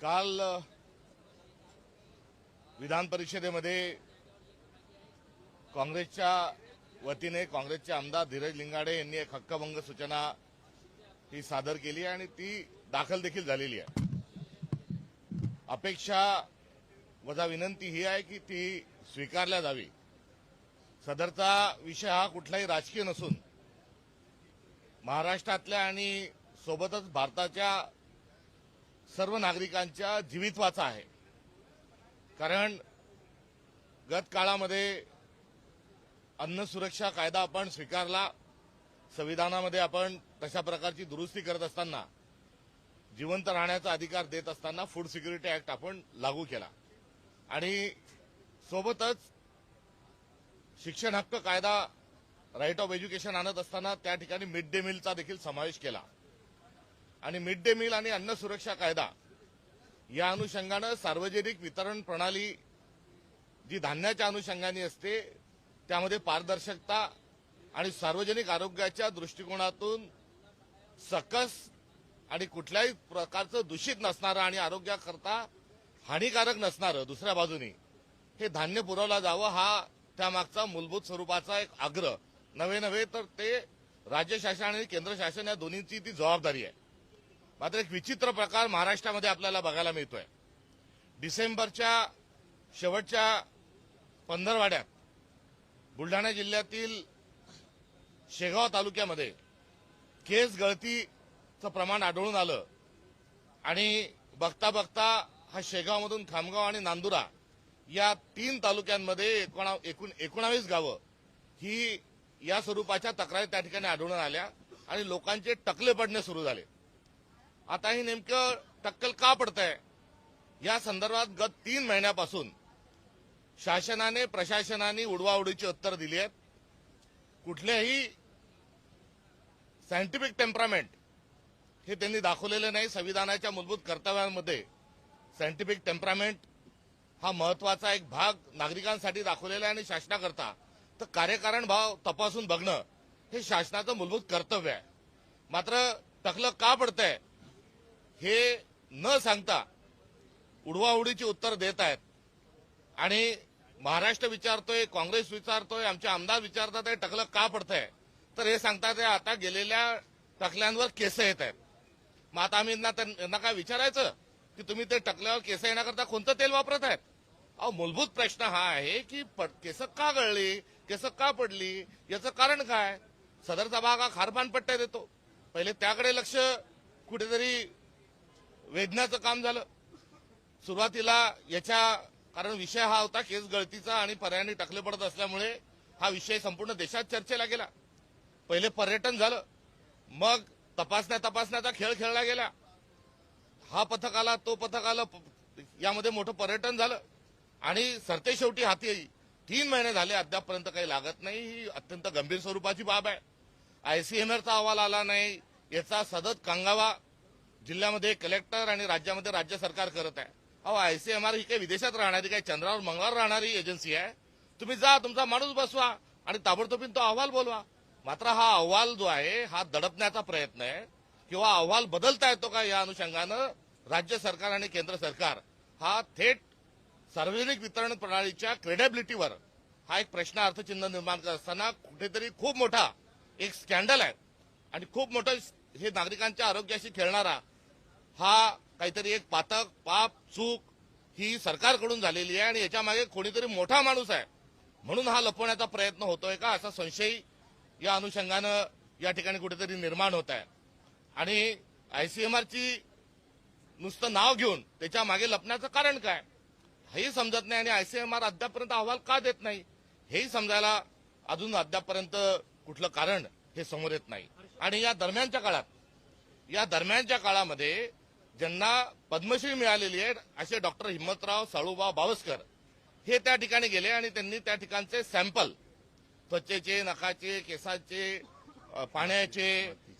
काल विधान परिषदेमध्ये काँग्रेसच्या वतीने काँग्रेसचे आमदार धीरज लिंगाडे यांनी एक हक्कभंग सूचना ही सादर केली आहे आणि ती दाखल देखील झालेली आहे. अपेक्षा वजा विनंती ही आहे की ती स्वीकारल्या जावी. सदरचा विषय हा कुठलाही राजकीय नसून महाराष्ट्रातल्या आणि सोबतच भारताच्या सर्व नागरिकांच्या जीवितवाचा आहे. कारण गत काळामध्ये अन्न सुरक्षा कायदा आपण स्वीकारला. संविधानामध्ये आपण तशा प्रकारची दुरुस्ती करत असताना जिवंत राहण्याचा अधिकार देत असताना फूड सिक्युरिटी ऍक्ट आपण लागू केला. आणि सोबतच शिक्षण हक्क कायदा राईट ऑफ एज्युकेशन आणत असताना त्या ठिकाणी मिड डे मीलचा देखील समावेश केला. आणि मिड डे मील आणि अन्न सुरक्षा कायदा या अनुषंगानं सार्वजनिक वितरण प्रणाली जी धान्याच्या अनुषंगाने असते त्यामध्ये पारदर्शकता आणि सार्वजनिक आरोग्याच्या दृष्टिकोनातून सकस आणि कुठल्याही प्रकारचं दूषित नसणारं आणि आरोग्याकरता हानिकारक नसणारं दुसऱ्या बाजूनी हे धान्य पुरवला जावं हा त्यामागचा मूलभूत स्वरूपाचा एक आग्रह. नव्हे नव्हे तर ते राज्य शासन आणि केंद्र शासन या दोन्हींची ती जबाबदारी आहे. मात्र एक विचित्र प्रकार महाराष्ट्रामध्ये आपल्याला बघायला मिळतोय. डिसेंबरच्या शेवटच्या पंधरवाड्यात बुलढाणा जिल्ह्यातील शेगाव तालुक्यामध्ये केस गळतीचं प्रमाण आढळून आलं आणि बघता बघता हा शेगावमधून खामगाव आणि नांदुरा या तीन तालुक्यांमध्ये एकोणा एकूण एकोणावीस गावं ही या स्वरूपाच्या तक्रारी त्या ठिकाणी आढळून आल्या आणि लोकांचे टकले पडणे सुरू झाले. आता हे नेमकं टक्कल का पडतंय? या संदर्भात गत तीन महिन्यापासून शासनाने प्रशासनाने उडवाउडीची उत्तर दिली आहेत. कुठल्याही सायंटिफिक टेम्परामेंट हे त्यांनी दाखवलेलं नाही. संविधानाच्या मूलभूत कर्तव्यांमध्ये सायंटिफिक टेम्परामेंट हा महत्त्वाचा एक भाग नागरिकांसाठी दाखवलेला आहे आणि शासनाकरता. तर कार्यकारण भाव तपासून बघणं हे शासनाचं मूलभूत कर्तव्य आहे. मात्र टकलं का पडतंय? हे न सांगता उडवाउडीची उत्तर देत आहेत. आणि महाराष्ट्र विचारतोय काँग्रेस विचारतोय आमचे आमदार विचारतात हे टकलं का पडतंय? तर हे सांगतात आता गेलेल्या टकल्यांवर केस येत आहेत. मग आता आम्ही यांना काय विचारायचं? की तुम्ही ते टकल्यावर केस येण्याकरता कोणतं तेल वापरत आहेत? अहो मूलभूत प्रश्न हा आहे की प- केस का गळली? केस का पडली? याचं कारण काय? सदरचा भाग हा खारपान पट्ट्या देतो पहिले त्याकडे लक्ष कुठेतरी वेदनाचं काम झालं. सुरुवातीला याच्या कारण विषय हा होता केस गळतीचा आणि पर्यायाने टकले पडत असल्यामुळे हा विषय संपूर्ण देशात चर्चेला गेला. पहिले पर्यटन झालं. मग तपासण्या तपासण्याचा खेळ खेळला गेला. हा पथक आला तो पथक आला यामध्ये मोठं पर्यटन झालं. आणि सरते शेवटी हाती तीन महिने झाले अद्यापपर्यंत काही लागत नाही. ही अत्यंत गंभीर स्वरूपाची बाब आहे. आयसीएमआरचा अहवाल आला नाही. याचा सतत कांगावा जिल्ह्यामध्ये कलेक्टर आणि राज्यामध्ये राज्य सरकार करत आहे. अहो आयसीएमआर ही काही विदेशात राहणारी काही चंद्रावर मंगळावर राहणारी एजन्सी आहे. तुम्ही जा तुमचा माणूस बसवा आणि ताबडतोबीन तो अहवाल बोलवा. मात्र हा अहवाल जो आहे हा दडपण्याचा प्रयत्न आहे. किंवा अहवाल बदलता येतो का या अनुषंगानं राज्य सरकार आणि केंद्र सरकार हा थेट सार्वजनिक वितरण प्रणालीच्या क्रेडेबिलिटीवर हा एक प्रश्न अर्थचिन्ह निर्माण करत असताना कुठेतरी खूप मोठा एक स्कॅन्डल आहे. आणि खूप मोठं हे नागरिकांच्या आरोग्याशी खेळणारा हा काहीतरी एक पातक पाप चूक ही सरकारकडून झालेली आहे आणि याच्या मागे कोणीतरी मोठा माणूस आहे. म्हणून हा लपवण्याचा प्रयत्न होतोय का असा संशय या अनुषंगानं या ठिकाणी कुठेतरी निर्माण होत आहे. आणि आयसीएमआरची नुसतं नाव घेऊन त्याच्यामागे लपण्याचं कारण काय? हेही समजत नाही आणि आयसीएमआर अद्यापर्यंत अहवाल का देत नाही? हेही समजायला अजून अद्यापर्यंत कुठलं कारण हे समोर येत नाही. आणि या दरम्यानच्या काळात या दरम्यानच्या काळामध्ये ज्यांना पद्मश्री मिळालेली आहे असे डॉक्टर हिम्मतराव साळूबा बावस्कर हे त्या ठिकाणी गेले आणि त्यांनी त्या ठिकाणचे सॅम्पल त्वचेचे नखाचे केसाचे पाण्याचे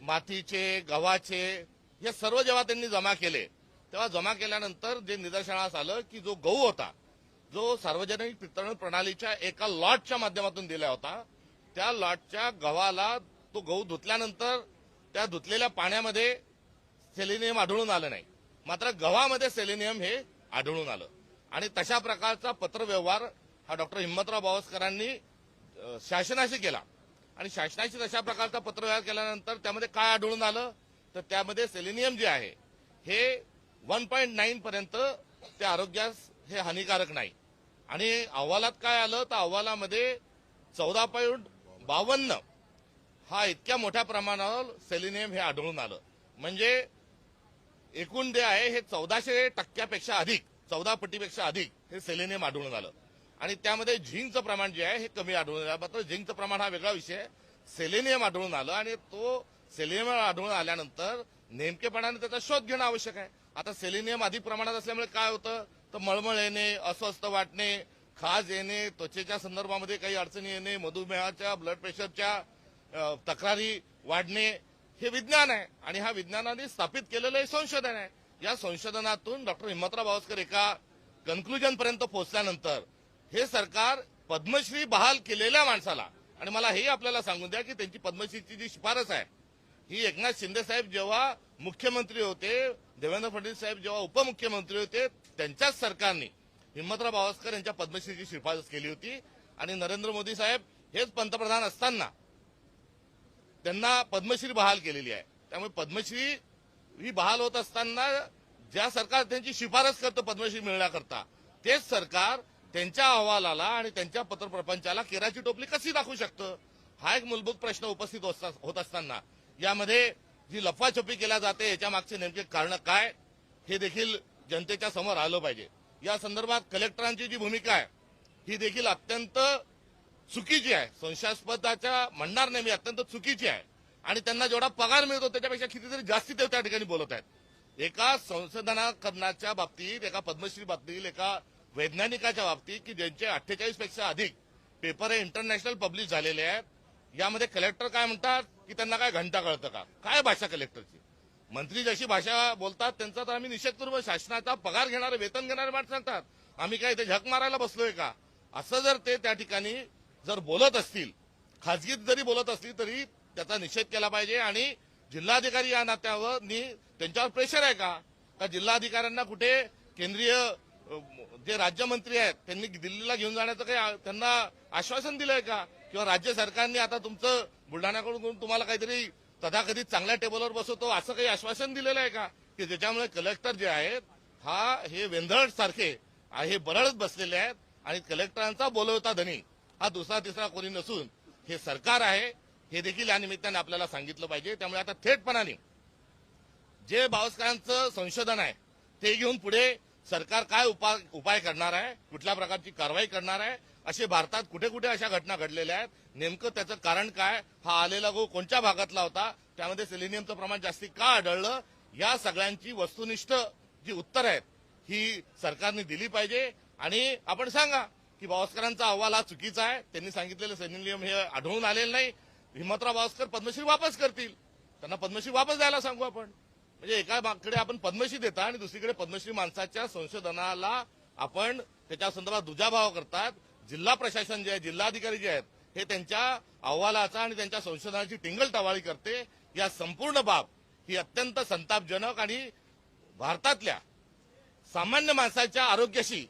मातीचे गव्हाचे हे सर्व जेव्हा त्यांनी जमा केले तेव्हा जमा केल्यानंतर जे निदर्शनास आलं की जो गहू होता जो सार्वजनिक वितरण प्रणालीच्या एका लॉटच्या माध्यमातून दिला होता त्या लॉटच्या गव्हाला तो गहू धुतल्यानंतर त्या धुतलेल्या पाण्यामध्ये सेलिनियम आढळून आलं नाही. मात्र गव्हामध्ये सेलेनियम हे आढळून आलं. आणि तशा प्रकारचा पत्रव्यवहार हा डॉक्टर हिम्मतराव बावस्करांनी शासनाशी केला. आणि शासनाशी तशा प्रकारचा पत्रव्यवहार केल्यानंतर त्यामध्ये काय आढळून आलं? तर त्यामध्ये सेलेनियम जे आहे हे वन पॉईंट नाईन पर्यंत ते आरोग्यास हे हानिकारक नाही. आणि अहवालात काय आलं? तर अहवालामध्ये चौदा पॉईंट बावन्न हा इतक्या मोठ्या प्रमाणावर सेलिनियम हे आढळून आलं. म्हणजे एकूण जे आहे हे चौदाशे टक्क्यापेक्षा अधिक चौदा पटीपेक्षा अधिक हे सेलेनियम आढळून आलं. आणि त्यामध्ये झिंकचं प्रमाण जे आहे हे कमी आढळून आलं. मात्र झिंकचं प्रमाण हा वेगळा विषय सेलेनियम आढळून आलं आणि तो सेलेनियम आढळून आल्यानंतर नेमकेपणाने त्याचा शोध घेणं आवश्यक आहे. आता सेलेनियम अधिक प्रमाणात असल्यामुळे काय होतं? तर मळमळ येणे अस्वस्थ वाटणे खाज येणे त्वचेच्या संदर्भामध्ये काही अडचणी येणे मधुमेहाच्या ब्लड प्रेशरच्या तक्रारी वाढणे हे विज्ञान आहे. आणि हा विज्ञानाने स्थापित केलेलं हे संशोधन आहे. या संशोधनातून डॉक्टर हिम्मतराव बावस्कर एका कन्क्लुजन पर्यंत पोहोचल्यानंतर हे सरकार पद्मश्री बहाल केलेल्या माणसाला आणि मला हे आपल्याला सांगून द्या की त्यांची पद्मश्रीची जी शिफारस आहे ही एकनाथ शिंदे साहेब जेव्हा मुख्यमंत्री होते देवेंद्र फडणवीस साहेब जेव्हा उपमुख्यमंत्री होते त्यांच्याच सरकारने हिम्मतराव भावस्कर यांच्या पद्मश्रीची शिफारस केली होती. आणि नरेंद्र मोदी साहेब हेच पंतप्रधान असताना त्यांना पद्मश्री बहाल केलेली आहे. त्यामुळे पद्मश्री ही बहाल होत असताना ज्या सरकार त्यांची शिफारस करतं पद्मश्री मिळण्याकरता तेच सरकार त्यांच्या अहवालाला आणि त्यांच्या पत्रप्रपंचाला केराची टोपली कशी दाखवू शकतं? हा एक मूलभूत प्रश्न उपस्थित होत- होत असताना. यामध्ये जी लफाछपी केल्या जाते याच्या मागचे नेमके कारण काय हे देखील जनतेच्या समोर आलं पाहिजे. या संदर्भात कलेक्टरांची जी भूमिका आहे ही देखील अत्यंत चुकीची आहे. संशयास्पदाच्या म्हणणार नाही मी अत्यंत चुकीची आहे. आणि त्यांना जेवढा पगार मिळतो त्याच्यापेक्षा कितीतरी जास्ती ते त्या ठिकाणी बोलत आहेत. एका संशोधनाकरणाच्या बाबतीत एका पद्मश्री बाबतीत एका वैज्ञानिकाच्या बाबतीत की ज्यांचे अठ्ठेचाळीसपेक्षा अधिक पेपर हे इंटरनॅशनल पब्लिश झालेले आहेत यामध्ये कलेक्टर काय म्हणतात की त्यांना काय घंटा कळतं का? काय भाषा कलेक्टरची? मंत्री जशी भाषा बोलतात त्यांचा तर आम्ही निषेध करू शासनाचा पगार घेणारे वेतन घेणारे माणसं सांगतात. आम्ही काय इथे झक मारायला बसलोय का? असं जर ते त्या ठिकाणी जर बोलत असतील खाजगीत जरी बोलत असतील तरी त्याचा निषेध केला पाहिजे आणि जिल्हाधिकारी या नात्यावर नी त्यांच्यावर प्रेशर आहे का? का जिल्हाधिकाऱ्यांना कुठे केंद्रीय जे राज्यमंत्री आहेत त्यांनी दिल्लीला घेऊन जाण्याचं काही त्यांना आश्वासन दिलंय का? किंवा राज्य सरकारने आता तुमचं बुलढाण्याकडून तुम्हाला काहीतरी तथाकथित चांगल्या टेबलवर बसवतो असं काही आश्वासन दिलेलं आहे का? की ज्याच्यामुळे कलेक्टर जे आहेत हा हे वेंधळ सारखे हे बरळत बसलेले आहेत आणि कलेक्टरांचा बोलवता धनी. हा दुसरा तिसरा कोणी नसून हे सरकार आहे हे देखील या निमित्ताने आपल्याला सांगितलं पाहिजे. त्यामुळे आता थेटपणाने जे बावस्करांचं संशोधन आहे ते घेऊन पुढे सरकार काय उपाय उपाय करणार आहे कुठल्या प्रकारची कारवाई करणार आहे असे भारतात कुठे कुठे अशा घटना घडलेल्या आहेत नेमकं त्याचं कारण काय हा आलेला गो कोणत्या भागातला होता त्यामध्ये सिलिनियमचं प्रमाण जास्ती का आढळलं या सगळ्यांची वस्तुनिष्ठ जी उत्तर आहेत ही सरकारने दिली पाहिजे. आणि आपण सांगा की बावस्करांचा अहवाल हा चुकीचा आहे. त्यांनी सांगितलेलं नियम हे आढळून आलेलं नाही. हिम्मतराव बावस्कर पद्मश्री वापस करतील. त्यांना पद्मश्री वापस द्यायला सांगू आपण. म्हणजे एका आपण पद्मश्री देता आणि दुसरीकडे पद्मश्री माणसाच्या संशोधनाला आपण त्याच्या संदर्भात दुजाभाव करतात. जिल्हा प्रशासन जे आहे जिल्हाधिकारी जे आहेत हे त्यांच्या अहवालाचा आणि त्यांच्या संशोधनाची टिंगल टवाळी करते. या संपूर्ण बाब ही अत्यंत संतापजनक आणि भारतातल्या सामान्य माणसाच्या आरोग्याशी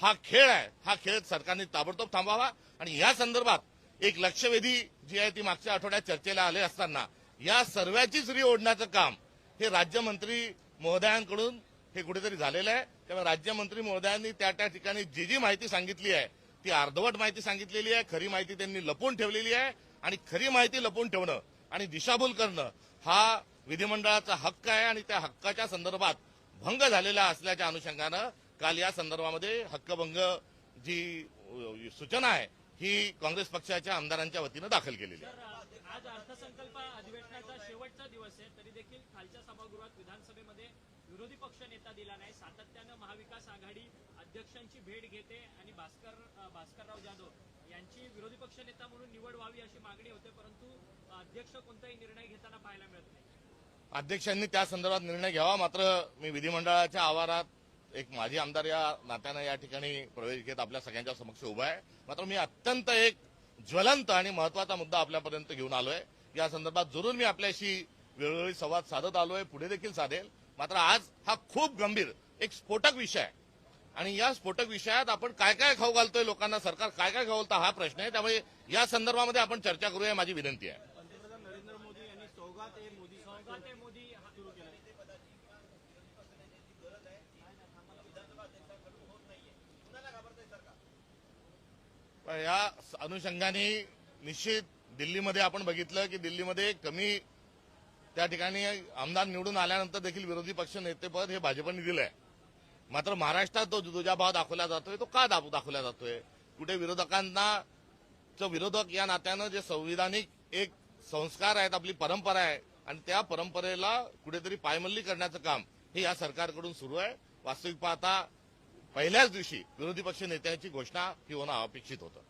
हा खेळ आहे. हा खेळ सरकारने ताबडतोब थांबावा. आणि या संदर्भात एक लक्षवेधी जी आहे ती मागच्या आठवड्यात चर्चेला आले असताना या सर्वांचीच री ओढण्याचं काम हे राज्यमंत्री महोदयांकडून हे कुठेतरी झालेलं आहे. त्यामुळे राज्यमंत्री महोदयांनी त्या त्या ठिकाणी जी जी माहिती सांगितली आहे ती अर्धवट माहिती सांगितलेली आहे. खरी माहिती त्यांनी लपवून ठेवलेली आहे. आणि खरी माहिती लपवून ठेवणं आणि दिशाभूल करणं हा विधिमंडळाचा हक्क आहे. आणि त्या हक्काच्या संदर्भात भंग झालेला असल्याच्या अनुषंगानं काल या संदर्भामध्ये हक्कभंग जी सूचना आहे ही काँग्रेस पक्षाच्या आमदारांच्या वतीनं दाखल केलेली आहे. आज अर्थसंकल्प अधिवेशनाचा शेवटचा दिवस आहे तरी देखील खालच्या सभागृहात विधानसभेमध्ये विरोधी पक्ष नेता दिला नाही. सातत्यानं महाविकास आघाडी अध्यक्षांची भेट घेते आणि भास्कर भास्करराव जाधव यांची विरोधी पक्ष नेता म्हणून निवड व्हावी अशी मागणी होते परंतु अध्यक्ष कोणताही निर्णय घेताना पाहायला मिळत नाही. अध्यक्षांनी त्या संदर्भात निर्णय घ्यावा मात्र मी विधिमंडळाच्या आवारात एक माजी आमदार या नात्यानं या ठिकाणी प्रवेश घेत आपल्या सगळ्यांच्या समक्ष उभा आहे. मात्र मी अत्यंत एक ज्वलंत आणि महत्त्वाचा मुद्दा आपल्यापर्यंत घेऊन आलोय. या संदर्भात जरूर मी आपल्याशी वेळोवेळी संवाद साधत आलोय. पुढे देखील साधेल. मात्र आज हा खूप गंभीर एक स्फोटक विषय आहे. आणि या स्फोटक विषयात आपण काय काय खाऊ घालतोय लोकांना? सरकार काय काय खाऊ घालतं हा प्रश्न आहे. त्यामुळे या संदर्भामध्ये आपण चर्चा करूया माझी विनंती आहे पंतप्रधान नरेंद्र मोदी यांनी सौगात ए मोदी सौगात ए मोदी हा सुरू केलं पण या अनुषंगाने निश्चित दिल्लीमध्ये आपण बघितलं की दिल्लीमध्ये कमी त्या ठिकाणी आमदार निवडून आल्यानंतर देखील विरोधी पक्ष नेतेपद हे भाजपने दिलंय. मात्र महाराष्ट्रात तो दुजाभाव दाखवला जातोय तो का दाखवला जातोय? कुठे विरोधकांना चं विरोधक या नात्यानं जे संविधानिक एक संस्कार आहेत आपली परंपरा आहे आणि त्या परंपरेला कुठेतरी पायमल्ली करण्याचं काम हे या सरकारकडून सुरू आहे. वास्तविक पाहता पहिल्याच दिवशी विरोधी पक्ष नेत्यांची घोषणा ही होणं अपेक्षित होतं.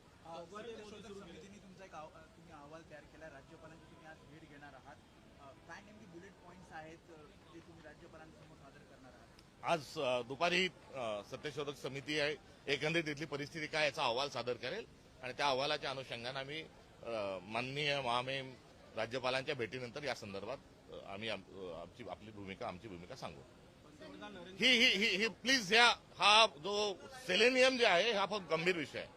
आज दुपारी सत्यशोधक समिती आहे. एकंदरीत इथली परिस्थिती काय याचा अहवाल सादर करेल आणि त्या अहवालाच्या अनुषंगाने आम्ही माननीय महामेम राज्यपालांच्या भेटीनंतर या संदर्भात आम्ही आमची आपली भूमिका आमची भूमिका सांगू. ही ही ही ही प्लीज ह्या हा जो सेलेनियम जे आहे हा खूप गंभीर विषय आहे.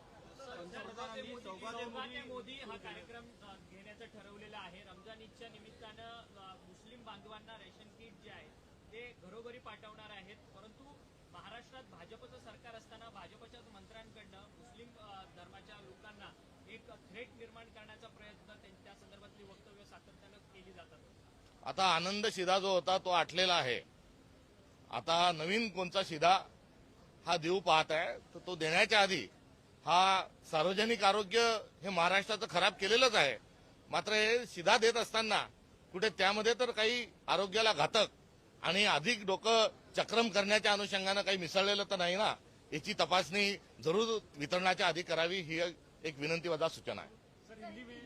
पंतप्रधानांनी मोदी हा कार्यक्रम घेण्याचं ठरवलेलं आहे. रमजान ईदच्या निमित्तानं अ, मुस्लिम बांधवांना रेशन किट जे आहे ते घरोघरी पाठवणार आहेत. परंतु महाराष्ट्रात भाजपचं सरकार असताना भाजपच्याच मंत्र्यांकडनं मुस्लिम धर्माच्या लोकांना एक थ्रेट निर्माण करण्याचा प्रयत्न त्यां- संदर्भातली वक्तव्य सातत्यानं केली जातात. आता आनंद शिधा जो होता तो आटलेला आहे. आता नवीन कोणचा शिधा हा देऊ पाहत आहे तर तो देण्याच्या आधी हा सार्वजनिक आरोग्य हे महाराष्ट्राचं खराब केलेलंच आहे. मात्र हे शिधा देत असताना कुठे त्यामध्ये तर काही आरोग्याला घातक आणि अधिक डोकं चक्रम करण्याच्या अनुषंगानं काही मिसळलेलं तर नाही ना? याची तपासणी जरूर वितरणाच्या आधी करावी ही एक विनंती वजा सूचना आहे.